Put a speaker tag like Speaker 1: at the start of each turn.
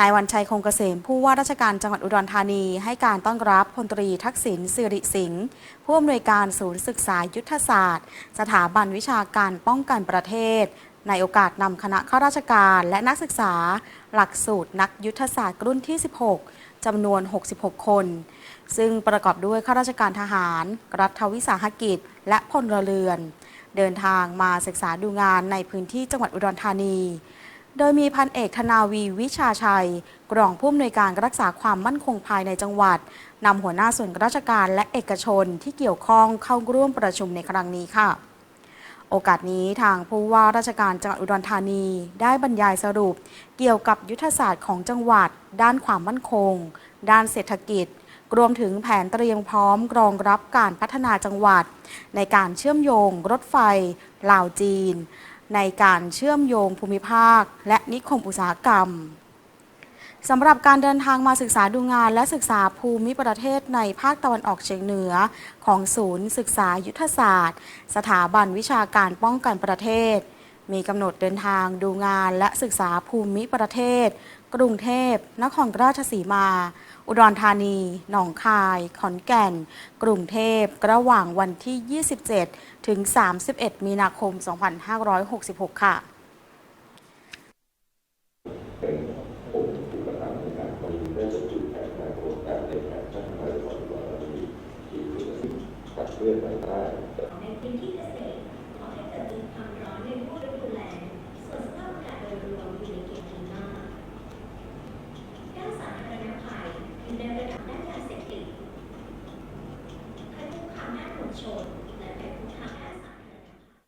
Speaker 1: นายวันชัยคงเกษมผู้ว่าราชการจังหวัดอุดรธานี ให้การต้อนรับพลตรีทักษิณสิริสิงห์ผู้อำนวยการศูนย์ศึกษายุทธศาสตร์ สถาบันวิชาการป้องกันประเทศ ในโอกาสนำคณะข้าราชการและนักศึกษา หลักสูตรนักยุทธศาสตร์รุ่นที่ 16จำนวน 66 คน ซึ่งประกอบด้วยข้าราชการทหาร รัฐวิสาหกิจ และพลเรือน เดินทางมาศึกษาดูงานในพื้นที่จังหวัดอุดรธานี โดยมีพันเอกธนาวีวิชาชัย กรองผู้อำนวยการรักษาความมั่นคงภายในจังหวัดนำหัวหน้าส่วนราชการและเอกชนที่เกี่ยวข้องเข้าร่วมประชุมในครั้งนี้ค่ะ โอกาสนี้ทางผู้ว่าราชการจังหวัดอุดรธานีได้บรรยายสรุป เกี่ยวกับยุทธศาสตร์ของจังหวัด ด้านความมั่นคง ด้านเศรษฐกิจรวมถึงแผนเตรียมพร้อมรองรับการพัฒนาจังหวัด ในการเชื่อมโยงรถไฟ ลาวจีน ในการเชื่อมโยงภูมิภาค และนิคมอุตสาหกรรมสำหรับการเดินทางมาศึกษาดูงานและศึกษาภูมิประเทศในภาคตะวันออกเฉียงเหนือ ของศูนย์ศึกษายุทธศาสตร์ สถาบันวิชาการป้องกันประเทศ มีกำหนดเดินทางดูงานและศึกษาภูมิประเทศ กรุงเทพ นครราชสีมา อุดรธานี หนองคาย ขอนแก่น กรุงเทพ ระหว่างวันที่ 27 ถึง 31 มีนาคม 2566 ค่ะ
Speaker 2: ในพื้นที่เกษตร control.